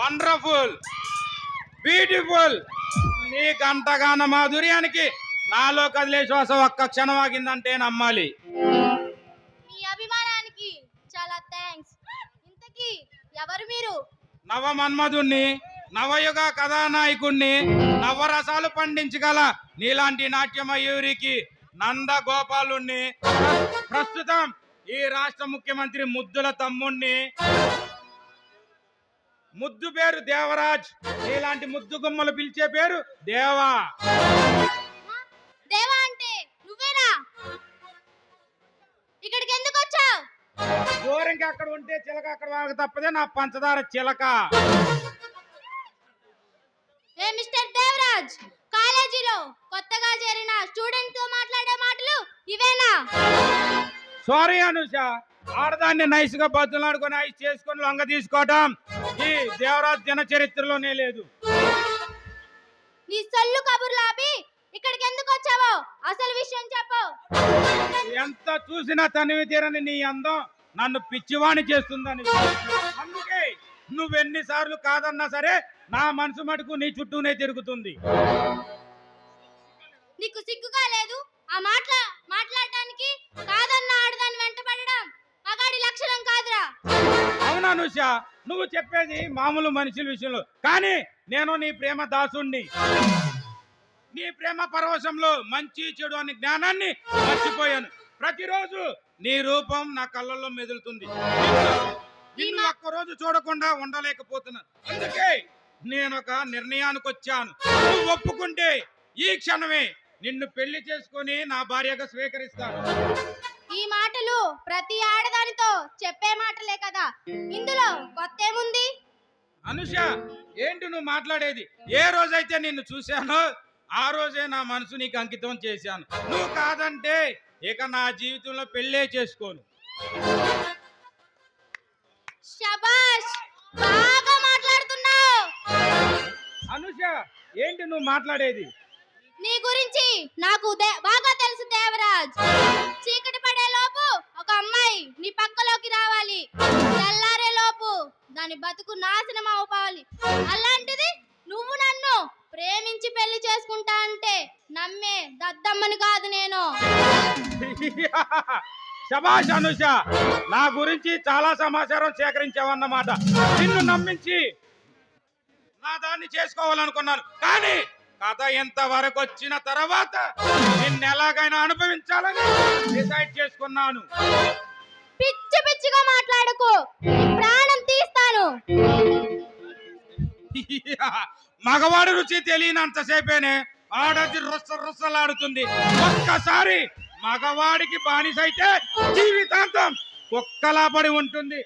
Wonderful beautiful. నీ గంటగాన మాధుర్యానికి నాలో కదిలే శ్వాస ఒక్క క్షణం ఆగిందంటే నమ్మాలి. మీ అభిమానానికి చాలా థ్యాంక్స్ ఇంతకీ ఎవరు మీరు? నవ మన్మధుణ్ణి నవయుగ కథానాయకుణ్ణి నవరసాలు పండించగల నీలాంటి నాట్యమయూరికి నంద గోపాలుణ్ణి ప్ర- ప్రస్తుతం ఈ రాష్ట్ర ముఖ్యమంత్రి ముద్దుల తమ్ముణ్ణి. ముద్దు పేరు దేవరాజ్. నీలాంటి ముద్దు గుమ్మలు పిలిచే పేరు దేవా. దేవా అంటే నువ్వేనా? ఇక్కడికి ఎందుకు వచ్చావు? దూరంగా అక్కడ ఉంటే చిలక అక్కడ వాళ్ళకి తప్పదే నా పంచదార చిలక. ఏ మిస్టర్ దేవరాజ్ కాలేజీలో కొత్తగా చేరిన స్టూడెంట్తో మాట్లాడే మాటలు ఇవేనా? సారీ అనుష ఆడదాన్ని నైస్గా బతులాడుకొని ఐస్ చేసుకొని లొంగ తీసుకోవటం. ఈ దేవరాజ్ దిన చరిత్రలోనే లేదు. నీ సొల్లు కబుర్లు ఆపి ఇక్కడికి ఎందుకు వచ్చావో? అసలు విషయం చెప్పు. ఎంత చూసినా తనివి తీరని నీ అందం నన్ను పిచ్చివాణి చేస్తుందని అందుకే నువ్వెన్నిసార్లు కాదన్నా సరే నా మనసు మటుకు నీ చుట్టూనే తిరుగుతుంది. నీకు సిగ్గుగా లేదు? ఆ మాట్లా మాట్లాడటానికి కాదన్న ఆడదాన్ని వెంటపడడం మగాడి లక్షణం అనుష నువ్వు చెప్పేది మామూలు మనుషుల విషయంలో. కానీ నేను నీ ప్రేమ దాసుణ్ణి. నీ ప్రేమ పరవశంలో మంచి చెడు అనే జ్ఞానాన్ని మర్చిపోయాను. ప్రతిరోజు నీ రూపం నా కళ్ళల్లో మెదులుతుంది. నిన్ను- ఒక్కరోజు చూడకుండా ఉండలేకపోతున్నాను అందుకే నేను ఒక నిర్ణయానికి వచ్చాను. నువ్వు ఒప్పుకుంటే ఈ క్షణమే నిన్ను పెళ్ళి చేసుకొని నా భార్యగా స్వీకరిస్తాను. ఈ మాటలు ప్రతి ఆడదానితో చెప్పే మాటలే కదా. ఇందులో కొత్త ఏముంది అనుష ఏంటి నువ్వు మాట్లాడేది? ఏ రోజైతే నిన్ను చూశానో ఆ రోజే నా మనసు నీకు అంకితం చేశాను. నువ్వు కాదంటే ఇక నా జీవితంలో పెళ్ళే చేసుకోను. శబాష్ బాగా మాట్లాడుతున్నావు. అనుష ఏంటి నువ్వు మాట్లాడేది? నీ గురించి నాకు బాగా తెలుసు దేవరాజ్. నీ పక్కలోకి రావాలి. తెల్లారే లోపు దాని బతుకు నాశనం అవ్వాలి అలాంటిది నువ్వు నన్ను ప్రేమించి పెళ్ళి చేసుకుంటా అంటే నమ్మే దద్దమ్మని కాదు నేను. శభాష్ అనుష నా గురించి చాలా సమాచారం సేకరించావన్నమాట. నిన్ను నమ్మించి నా దాన్ని చేసుకోవాలనుకున్నాను. కానీ కథ ఎంత వరకు వచ్చిన తర్వాత నిన్ను ఎలాగైనా అనుభవించాలని డిసైడ్ చేసుకున్నాను. పిచ్చిగా మాట్లాడకు. ప్రాణం తీస్తాను. మగవాడి రుచి తెలియనంతసేపేనే ఆడది రుస్స రుస్సలాడుతుంది ఒక్కసారి మగవాడికి బానిసైతే జీవితాంతం ఒక్కలా పడి ఉంటుంది.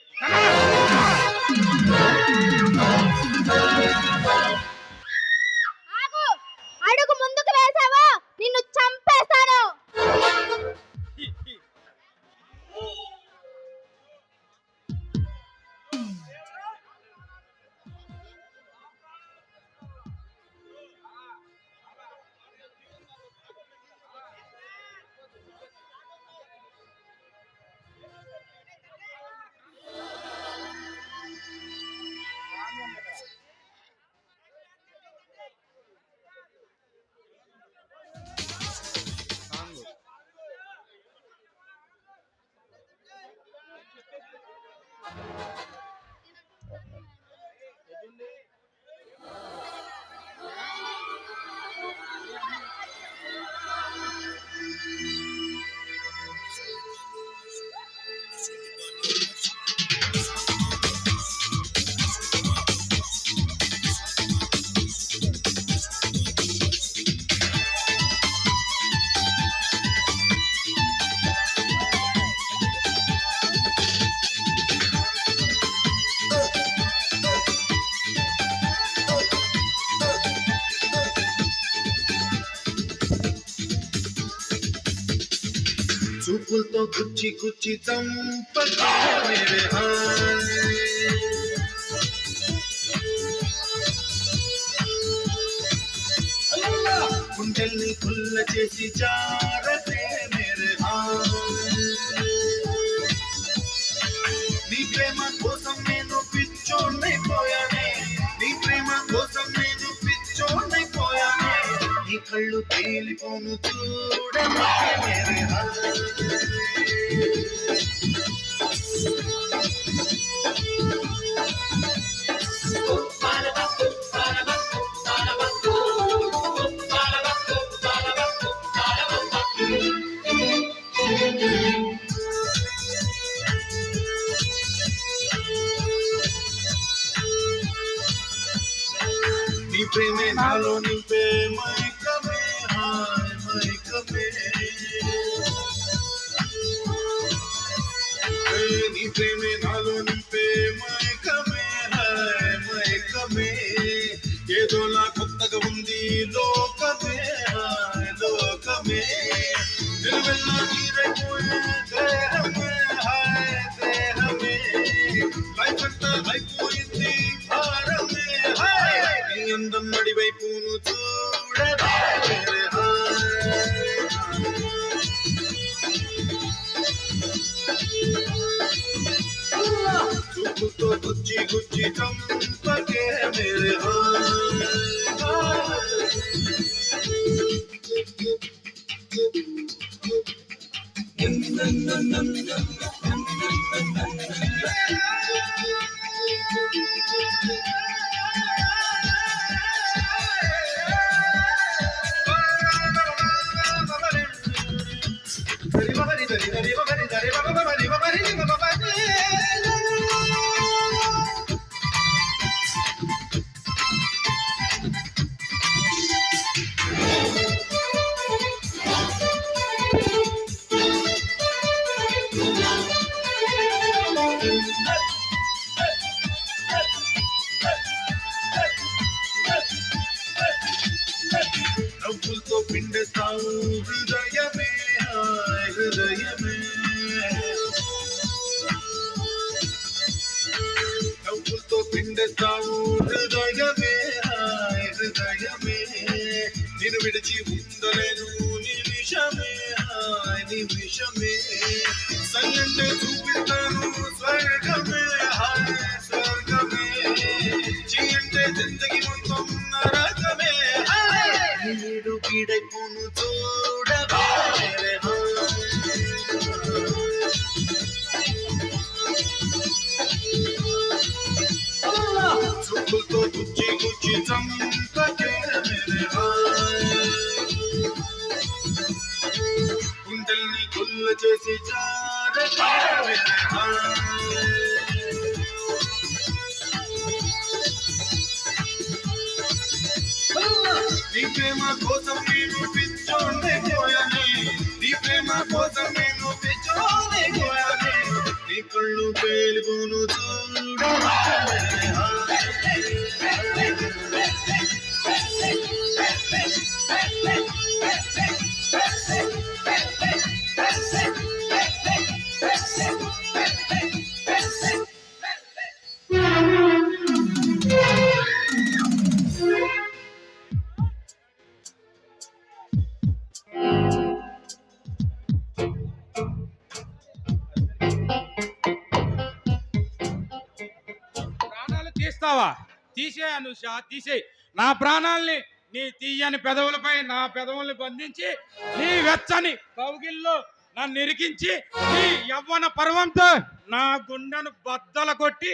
చూపులతో గుచ్చి గుచ్చి చంపకే మేరే హాయ్ గుండెల్ని కుల్ల చేసి జారతే కళ్ళు పేలిపోను చూడవే ఏదోలా కొత్తగా ఉంది. లోకమే లోకమే. నిలువెల్లా నీరైపోయే Yeah. నవ్వులతో హృదయమే హృదయమే నేను విడిచి ఉండలేను నిమిషమే హాయ్ నిమిషమే చూపిస్తాను స్వర్గ నీ ప్రేమ కోసం నేను పిచ్చోండే పోయాని నీ ప్రేమ కోసం నేను పిచ్చోండే పోయాని నీ కళ్ళు పేలుగును ప్రాణాలు తీస్తావా? తీసే అనుష తీసే నా ప్రాణాల్ని నీ తీయని పెదవులపై నా పెదవుల్ని బంధించి నీ వెచ్చని కౌగిల్లో నన్ను ఇరికించి నీ యవ్వన పర్వంతో నా గుండెను బద్దల కొట్టి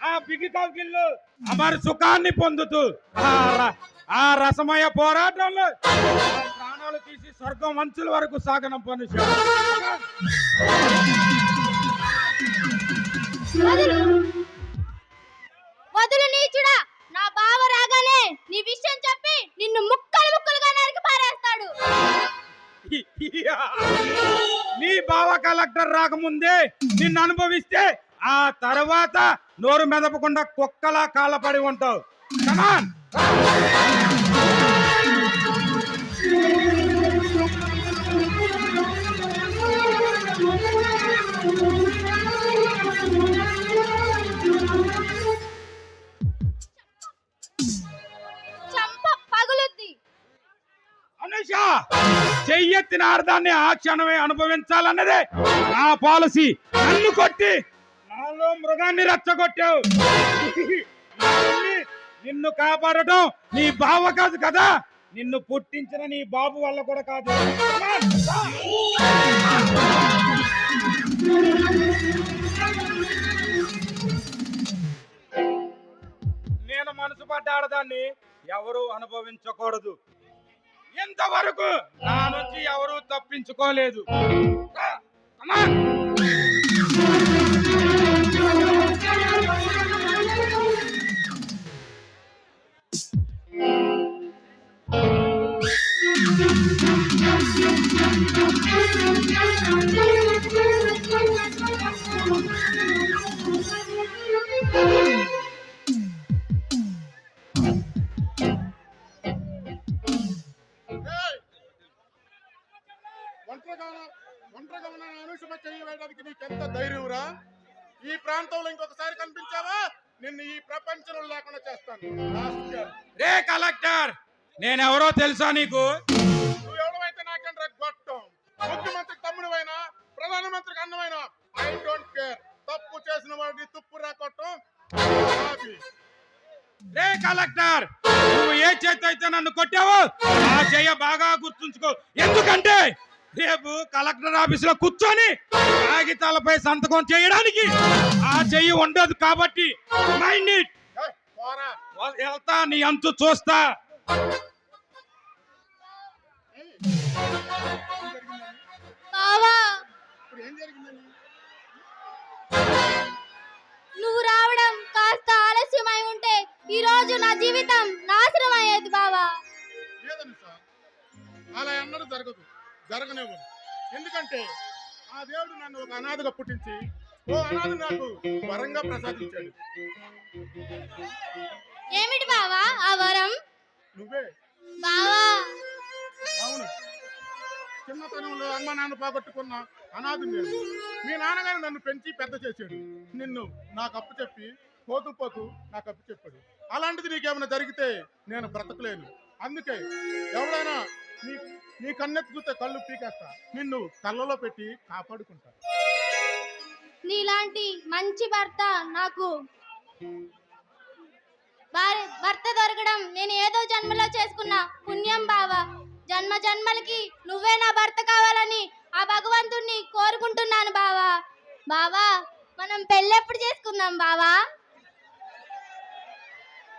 ఆ బిగి కౌగిల్లో అమరు సుఖాన్ని పొందుతూ ఆ ఆ రసమయ పోరాటంలో ప్రాణాలు తీసి స్వర్గం అంచుల వరకు సాగనం పనుష వదులు నీచుడా. నా బావ రాగానే నీ విషయం చెప్పి నిన్ను ముక్కలు ముక్కలుగా నరికి పారేస్తాడు. నీ బావ కలెక్టర్ రాకముందే నిన్ను అనుభవిస్తే ఆ తర్వాత నోరు మెదపకుండా కుక్కలా కాళ్ళపడి ఉంటావు. కమాన్ అనుష చెయ్యెత్తిన అర్థాన్ని ఆ క్షణమే అనుభవించాలన్నదే నా పాలసీ. నన్ను కొట్టి నాలో మృగాన్ని రెచ్చగొట్టావు. నిన్ను కాపాడటం నీ బావ కాదు కదా? నిన్ను పుట్టించిన నీ బాబు వల్ల కూడా కాదు. నేను మనసు పడ్డ ఆడదాన్ని ఎవరు అనుభవించకూడదు. ఇంతవరకు నా నుంచి ఎవరు తప్పించుకోలేదు Thank you. ఒంటరిగా ఉన్న అనుషమ ధైర్యంరా ఈ ప్రాంతంలో ఇంకొకసారి కనిపించావా? నిన్ను ఈ ప్రపంచంలో లేకుండా చేస్తాను. రే కలెక్టర్ నేనెవరో తెలుసా నీకు? నువ్వెవడమైతే నాకేంట్రా గొట్టం? ముఖ్యమంత్రి తమ్ముడివైనా ప్రధానమంత్రికి అన్నమైనా ఐ డోంట్ కేర్. తప్పు చేసిన వాడిని తుప్పు రాకొట్టం. రే కలెక్టర్ నువ్వు ఏ చేతి అయితే నన్ను కొట్టావో ఆ చెయ్య బాగా గుర్తుంచుకో. ఎందుకంటే రేపు కలెక్టర్ ఆఫీస్లో కూర్చొని కాగితాలపై సంతకం చేయడానికి ఆ చెయ్యి ఉండదు కాబట్టి మైండ్ ఇట్. వెళ్తా నీ అంతు చూస్తా. నువ్వు రావడం కాస్త ఆలస్యమై ఉంటే ఈ రోజు నా జీవితం నాశనం అయ్యేది బావా అలా అన్నది జరగదు. జరగనివ్వదు ఎందుకంటే ఆ దేవుడు నన్ను ఒక అనాథగా పుట్టించి ఓ అనాథ నాకు వరంగా ప్రసాదించాడు. ఏమిటి బావా ఆ వరం? నువ్వే. బావా. అవును. చిన్నతనంలో అమ్మ నాన్న పోగొట్టుకున్న అనాథు నేను. మీ నాన్నగారు నన్ను పెంచి పెద్ద చేశాడు. నిన్ను నాకు అప్పు చెప్పి పోతూ పోతూ నాకు అప్పు చెప్పాడు. అలాంటిది నీకేమైనా జరిగితే నేను బ్రతకలేను. అందుకే ఎవడైనా నీ నీ కన్నెత్తి చూస్తే కళ్ళు పీకేస్తా. నిన్ను కళ్ళలో పెట్టి కాపాడుకుంటా. నీలాంటి మంచి భర్త నాకు భర్త దొరకడం నేను ఏదో జన్మలో చేసుకున్న పుణ్యం బావా. జన్మ జన్మలకి నువ్వే నా భర్త కావాలని ఆ భగవంతుణ్ణి కోరుకుంటున్నాను బావా. బావా మనం పెళ్ళెప్పుడు చేసుకుందాం బావా?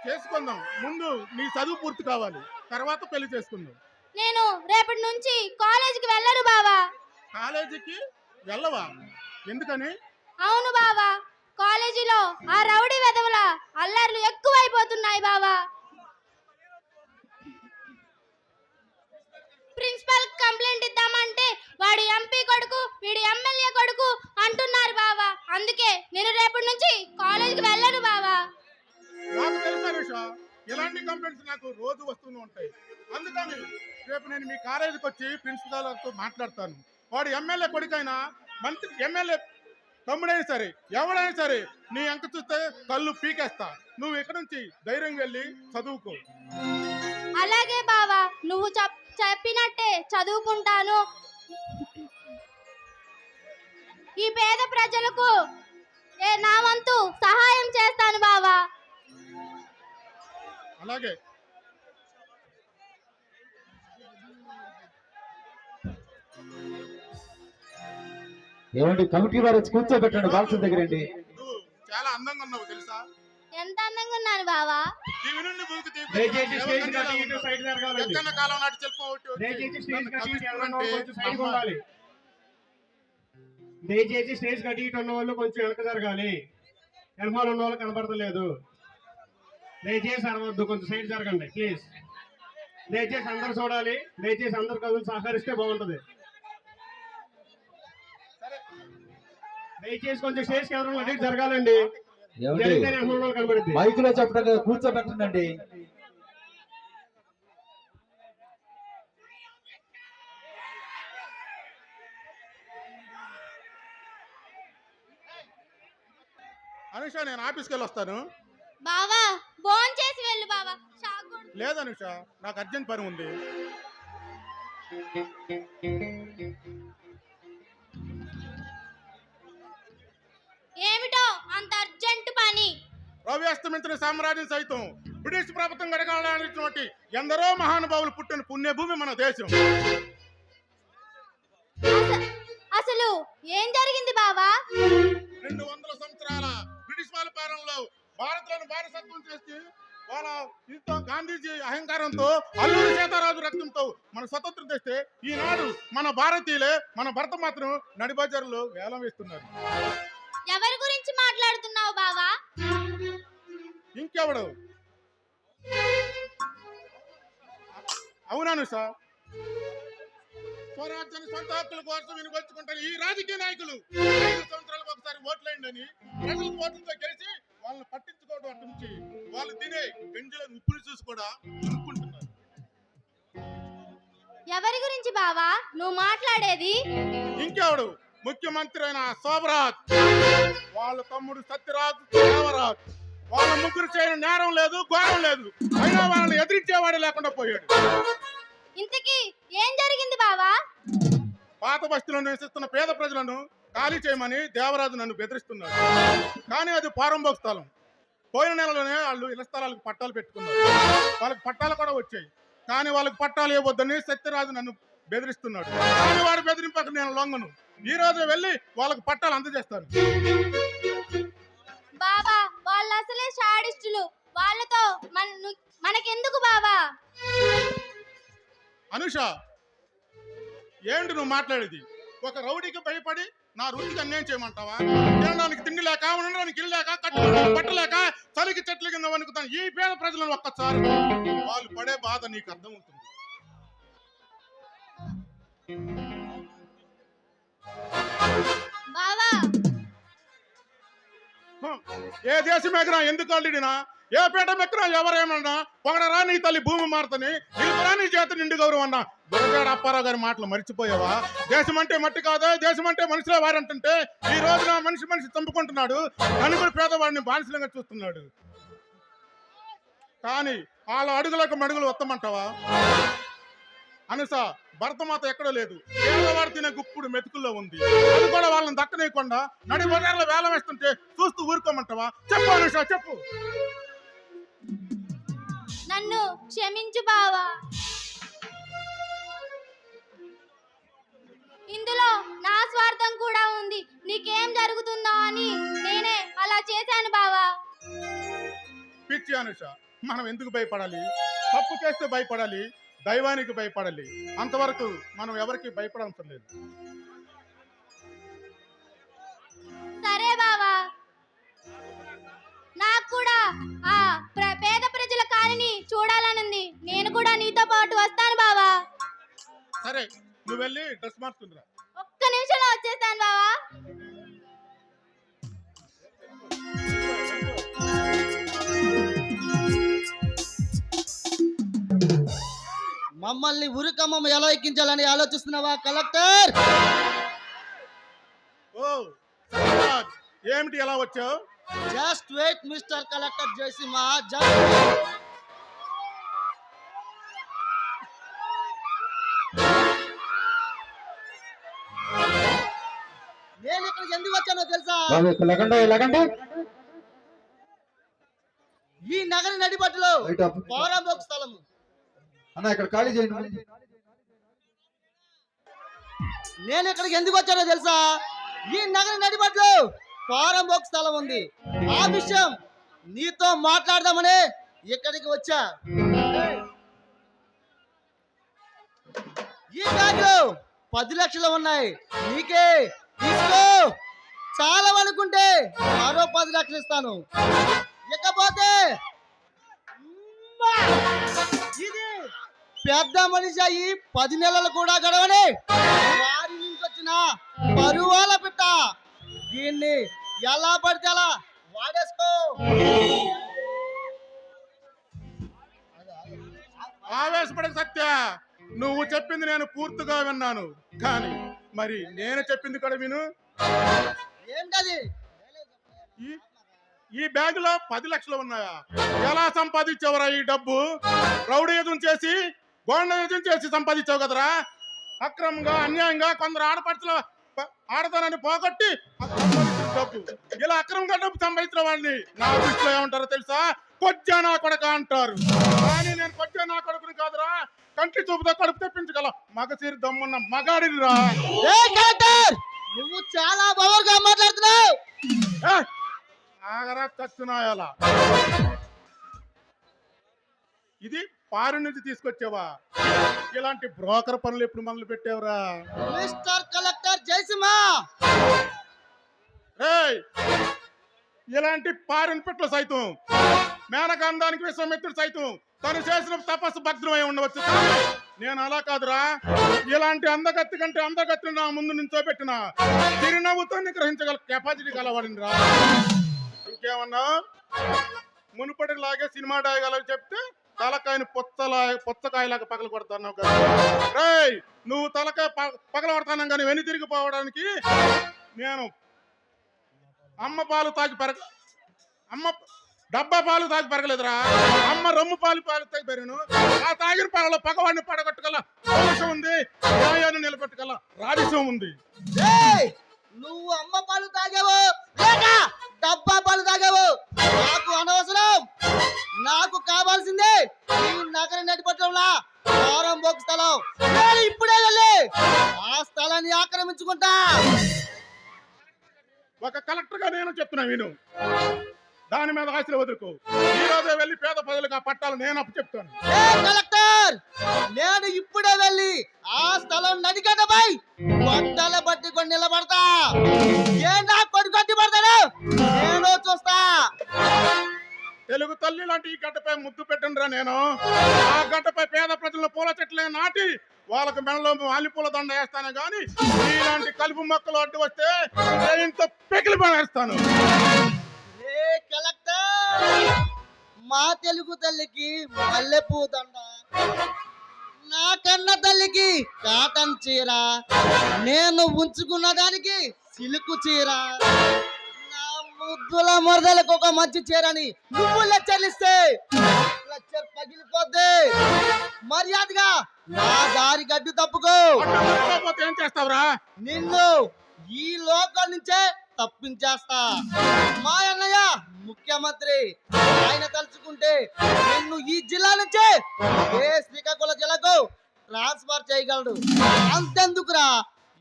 చేసుకుందాం. ముందు నీ చదువు పూర్తి కావాలి. తర్వాత పెళ్ళి చేసుకుందాం. నేను రేపటి నుంచి కాలేజీకి వెళ్ళను బావా. కాలేజీకి వెళ్ళవా? ఎందుకని? అవును బావా కాలేజీలో ఆ రౌడీ వెధవుల అల్లర్లు ఎక్కువైపోతున్నాయి బావా. ప్రిన్సిపల్ కంప్లైంట్ ఇద్దామంటే వాడు ఎంపీ కొడుకు వీడు ఎమ్మెల్యే కొడుకు అంటున్నారు బావా. అందుకే నేను రేపటి నుంచి కాలేజీకి వెళ్ళను బావా. నాకు తెలుసా ఇలాంటి కంప్లైంట్స్ నాకు రోజు వస్తూనే ఉంటాయి. అందుకని రేపు నేను మీ కాలేజీకి వచ్చి ప్రిన్సిపాల్ గారితో మాట్లాడతాను. వాడు ఎమ్మెల్యే కొడుకైనా మంత్రి ఎమ్మెల్యే తమ్ముడైనా సరే ఎవడైనా సరే నీ అంక చూస్తే కళ్ళు పీకేస్తా. నువ్వు ఇక్కడ నుంచి ధైర్యం వెళ్ళి చదువుకో. అలాగే బావా నువ్వు చెప్ చెప్పినట్టే చదువుకుంటాను. ఈ పేద ప్రజలకు ఏ నా వంతు సహాయం చేస్తాను బావా. అలాగే. ఏమండి కమిటీ వారు కూర్చోబెట్టండి బాక్స్ దగ్గరండి నువ్వు చాలా అందంగా ఉన్నావు తెలుసా? ఎంత అందంగా ఉన్నాను బావా? దివి నుండి భూమికి దిగి దయచేసి స్టేజ్ కట్టి ఇటు. సైడ్ కాలం నాటి ఒకటి దయచేసి స్టేజ్ కట్టి ఇటు ఎవరన్నా కవ్విస్తుంటే కొంచెం సైడ్కి అమ్మ, ఉండాలి. దయచేసి స్టేజ్ కట్టి ఇటు ఉన్న వాళ్ళు కొంచెం వెనక జరగాలి. వెనకాల ఉన్న వాళ్ళు కనబడతలేదు. దయచేసి అరవద్దు కొంచెం సైడ్ జరగండి ప్లీజ్ దయచేసి అందరు చూడాలి దయచేసి అందరు కలిసి సహకరిస్తే బాగుంటది. దయచేసి కొంచెం స్టేజ్ అటు ఇటు జరగాలండి. మైక్లో చెప్పడం కదా కూర్చోబెట్టండి అనుష నేను ఆఫీస్కి వెళ్ళి వస్తాను బావా బోన్ చేసి వెళ్ళు బావా. లేదు అనుష నాకు అర్జెంట్ పని ఉంది. ఏమిటో అంత అర్జెంట్ పని? రవి అస్తమించిన సామ్రాజ్యం సైతం బ్రిటిష్ ప్రభుత్వం గడగాలనేటువంటి ఎందరో మహానుభావులు పుట్టిన పుణ్యభూమి మన దేశం. అస- అసలు ఏం జరిగింది బావా? రెండు వందల సంవత్సరాల బ్రిటిష్ వాళ్ళ పాలనలో భారత్లోని బానిసత్వం చేసి వాళ్ళ ఇంతో గాంధీజీ అహంకారంతో అల్లూరి సీతారాజు రక్తంతో మన స్వతంత్రం తెస్తే ఈనాడు మన భారతీయులే మన భర్త మాత్రం నడిబజారులో వేలం వేస్తున్నారు. ఎవరి గురించి మాట్లాడుతున్నావు బావా? ఇంకెవడు? అవునాను సార్ స్వరాజ్యాన్ని సొంత హక్కుల కోసం వినిపించుకుంటారు ఈ రాజకీయ నాయకులు ఐదు సంవత్సరాలకు ఒకసారి ఓట్లేయండి అని ప్రజల ఓట్లతో గెలిచి వాళ్ళని పట్టించుకోవడం అటు నుంచి వాళ్ళు తినే గంజల ఉప్పుని చూసి కూడా ఎవరి గురించి బావా? నువ్వు మాట్లాడేది? ఇంకెవడు? ముఖ్యమంత్రి అయిన శోభరాజ్ వాళ్ళ తమ్ముడు సత్యరాజ్ దేవరాజ్. వాళ్ళ ముగ్గురు చేయని నేరం లేదు ఘోరం లేదు. అయినా వాళ్ళని ఎదిరించేవాడే లేకుండా పోయాడు. ఇంతకీ ఏం జరిగింది బావా? పాత బస్తీలో నివసిస్తున్న పేద ప్రజలను ఖాళీ చేయమని దేవరాజు నన్ను బెదిరిస్తున్నాడు. కానీ అది పారంభోగ స్థలం. పోయిన నెలలోనే వాళ్ళు ఇళ్ళ స్థలాలకు పట్టాలు పెట్టుకున్నారు. వాళ్ళకి పట్టాలు కూడా వచ్చాయి. కానీ వాళ్ళకి పట్టాలు ఇవ్వద్దని సత్యరాజు నన్ను బెదిరిస్తున్నాడు. కానీ వాడు బెదిరింపక నేను లొంగను. ఈ రోజు వెళ్ళి వాళ్ళకి పట్టాలు అందజేస్తాను. బావా వాళ్ళు అసలే షాడిస్టులు వాళ్ళతో మన మనకెందుకు బావా అనుష ఏంటి నువ్వు మాట్లాడేది? ఒక రౌడీకి భయపడి నా వృత్తికి అన్యాయం చేయమంటావా? తినడానికి తిండి లేక ఉండడానికి ఇల్లు లేక కట్టుకోవడానికి బట్టలేక చలికి చెట్ల కింద వణుకుతాను. ఈ పేద ప్రజలను ఒక్కసారి వాళ్ళు పడే బాధ నీకు అర్థమవుతుంది బావా! హ, ఏ దేశం ఎక్కరా ఎందుకు అల్లిడినా? ఏ పీట మెక్కరా ఎవరేమన్నా? పొగడరా నీ తల్లి భూమి మారుతని నిలుపురా నీ చేతి నిండు గౌరవం అన్నా. గురజాడ అప్పారావు గారి మాటలు మర్చిపోయావా? దేశం అంటే మట్టి కాదా దేశం అంటే మనుషులే వారంటుంటే ఈ రోజున మనిషి మనిషి చంపుకుంటున్నాడు. నలుగురు పేదవాడిని బానిసలంగా చూస్తున్నాడు. కానీ వాళ్ళ అడుగులకు మడుగులు వస్తామంటావా అనుస భరతమాత ఎక్కడ లేదు. పేదవాడు తినే గుప్పుడు మెతుకుల్లో ఉంది. అది కూడా వాళ్ళని దక్కనేయకుండా నడి బజార్లో వేల వేస్తుంటే చూస్తూ ఊరుకోమంటావా? చెప్పు అనుష చెప్పు. నన్ను క్షమించు బావా. ఇందులో నా స్వార్థం కూడా ఉంది. నీకేం జరుగుతుందో అని నేనే అలా చేశాను బావా. పిచ్చి అనుష మనం ఎందుకు భయపడాలి? తప్పు చేస్తే భయపడాలి దైవానికి భయపడాలి. అంతవరకు మనం ఎవరికి భయపడవసరం లేదు. సరే బావా. నాకు కూడా ఆ పేద కాలనీ చూడాలనుంది. నేను కూడా నీతో పాటు వస్తాను బావా. సరే నువ్వు వెళ్ళి డ్రెస్ మార్చుకుందిరా. ఒక్క నిమిషంలో వచ్చేస్తాను బావా. మమ్మల్ని ఉరికమ్మం ఎలా ఎక్కించాలని ఆలోచిస్తున్నావా కలెక్టర్? ఓ ఏమిటి ఎలా వచ్చావు? Just wait mister collector Jayasimha just ఈ నగర నడిబట్టులో పౌరాంబోక స్థలము. అన్న ఇక్కడ ఖాళీ చేయండి. నేను ఇక్కడికి ఎందుకు వచ్చానో తెలుసా? ఈ నగర నడిబట్లో పౌరాంబోక స్థలం ఉంది. ఆ విషయం నీతో మాట్లాడదామని ఇక్కడికి వచ్చా. ఈ బ్యాగ్లో పది లక్షలు ఉన్నాయి. నీకే తీసుకో. చాలా అనుకుంటే మరో పది లక్షలు ఇస్తాను. ఇకపోతే ఇది పెద్ద మనిషి అయ్యి పది నెలలు కూడా గడవని వారి నుంచి వచ్చిన పరువాల పిట్ట. దీన్ని ఎలా పడితే అలా వాడేసుకో. ఆవేశపడే సత్య నువ్వు చెప్పింది నేను పూర్తిగా విన్నాను. కానీ మరి నేను చెప్పింది కూడా విను. ఈ ఈ బ్యాగులో పది లక్షలు ఉన్నాయా? ఎలా సంపాదించావురా ఈ డబ్బు? రౌడీ యుద్ధం చేసి గోండ యుద్ధం చేసి సంపాదించావు కదరా? అక్రమంగా అన్యాయంగా కొందరు ఆడపడుచుల ప- ఆడదానాన్ని పోగొట్టి డబ్బు. ఇలా అక్రమంగా డబ్బు సంపాదించిన వాళ్ళని నా దృష్టిలో ఏమంటారో తెలుసా? కొచ్చా నా కొడక అంటారు. కానీ నేను కొచ్చా నా కొడుకుని కాదురా. కంటి చూపుతో కడుపు తెప్పించగల మగసీరి దమ్మున్న మగాడిని రా నువ్వు చాలా బవర్గా మాట్లాడుతున్నావు. ఆగరా చచ్చునాయాల ఇది పారి నుంచి తీసుకొచ్చావా? ఇలాంటి బ్రోకర్ పనులు ఎప్పుడు మొదలు పెట్టావురా? Mister collector Jayasimha! రేయ్! ఇలాంటి పారిన పెట్లు సైతం మేనగంధానికి విశ్వామిత్రుడు సైతం తను చేసిన తపస్సు భద్రమై ఉండవచ్చు. నేను అలా కాదురా. ఇలాంటి అందగత్తి కంటే అందగత్తి నా ముందు నించోబెట్టిన చిరునవ్వుతో నిగ్రహించగల కెపాసిటీ కలవాడిని రా ఇంకేమన్నా? మునుపటి లాగే సినిమా డయగలవి చెప్తే తలకాయని పొత్తలా పొత్తకాయలాగా పగల కొడతాను కదా. రేయ్ నువ్వు తలకాయ పగల కొడతాను కానీ వెను తిరిగిపోవడానికి నేను అమ్మ పాలు తాగి పెరగ అమ్మ డబ్బా పాలు తాగి పెరగలేదురా. అమ్మ రొమ్ము పాలు పాలు తాగి పెరిగిను. ఆ తాగిన పాలలో పగవాడిని పడగొట్టగల పౌరుషం ఉంది. న్యాయాన్ని నిలబెట్టగల రాజస్వం ఉంది. నువ్వు అమ్మ పాలు తాగావు? లేక డబ్బా పాలు తాగావు? నాకు అనవసరం. నాకు కావాల్సిందే నగర నడిపట్టంలా వారం బొక్క స్థలం. నేను ఇప్పుడే వెళ్ళి ఆ స్థలాన్ని ఆక్రమించుకుంటా. ఒక కలెక్టర్గా నేను చెప్తున్నా విను. దాని మీద ఆశలు వదులుకో. ఈ రోజే వెళ్ళి పేద ప్రజలకు ఆ పట్టాలు నేను అప్పు చెప్తాను కలెక్టర్ నేను ఇప్పుడే వెళ్ళి ఆ స్థలం నడిగడ్డపై గొడ్డల బట్టి కొన్ని నిలబడతా. ఏ నా కొడుకు అడ్డు పడతాడు? నేను చూస్తా. తెలుగు తల్లి లాంటి ఈ గడ్డపై ముద్దు పెట్టండిరా నేను. ఆ గడ్డపై పేద ప్రజల పూల చెట్లే నాటి వాళ్ళకు మెడలో మాలి పూల దండ వేస్తాను గాని ఇలాంటి కలుపు మొక్కలు అడ్డు వస్తే పడేస్తాను ఏ కలెక్టర్! మా తెలుగు తల్లికి మల్లెపూ దండ. నా కన్న తల్లికి కాటన్ చీర. నేను ఉంచుకున్న దానికి సిలుకు చీర. నా ముద్దుల మరదలకు ఒక మంచి చీరని నువ్వు లెచ్చరిస్తే లెచ్చర్ పగిలిపోద్ది. మర్యాదగా నా దారి గడ్డు తప్పుకో. ఏం చేస్తావురా? నిన్ను ఈ లోకం నుంచే తప్పించేస్తా. మా అన్నయ్య ముఖ్యమంత్రి. ఆయన తలుచుకుంటే నిన్ను ఈ జిల్లా నుంచే ఏ శ్రీకాకుళం జిల్లాకు ట్రాన్స్ఫర్ చేయగలడు. అంతెందుకురా?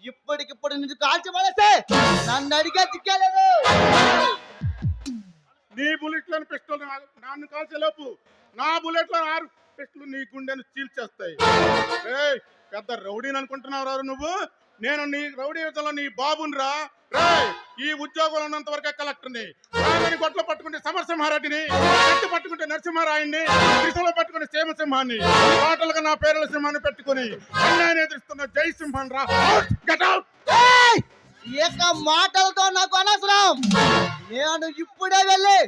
ఇప్పటికిప్పుడు నిన్ను కాల్చబడేస్తే నన్ను అడిగే దిక్కేలేదు నీ బుల్లెట్లను పిస్టల్ నన్ను కాల్చే లోపు నా బుల్లెట్లో ఆరు పిస్టల్ నీ గుండెను చీల్చేస్తాయి. పెద్ద రౌడీని అనుకుంటున్నావు నువ్వు? నేను నీ రౌడీ విధంలో నీ బాబుని రా. ఈ ఉద్యోగంలో ఉన్నంత వరకే కలెక్టర్ని. రామని గొడ్లు పట్టుకుంటే సమరసింహారెడ్డిని ఎత్తి పట్టుకుంటే నరసింహారాయుడిని త్రిశూలం పట్టుకుంటే సేమసింహాన్ని పాటలుగా నా పేర్ల సింహాన్ని పెట్టుకుని అన్యాయం ఎదురుస్తున్న జై సింహాన్ రా గెట్ మాటలతో నాకు అనవసరం. నేను ఇప్పుడే వెళ్ళి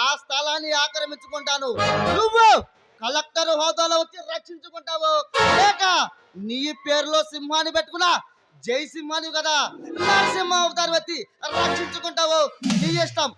ఆ స్థలాన్ని ఆక్రమించుకుంటాను. నువ్వు కలెక్టర్ హోదాలో వచ్చి రక్షించుకుంటావు. లేక నీ పేరులో సింహాన్ని పెట్టుకున్నా జై సింహాని కదా. నరసింహ అవతారం ఎత్తి రక్షించుకుంటావు నీ ఇష్టం.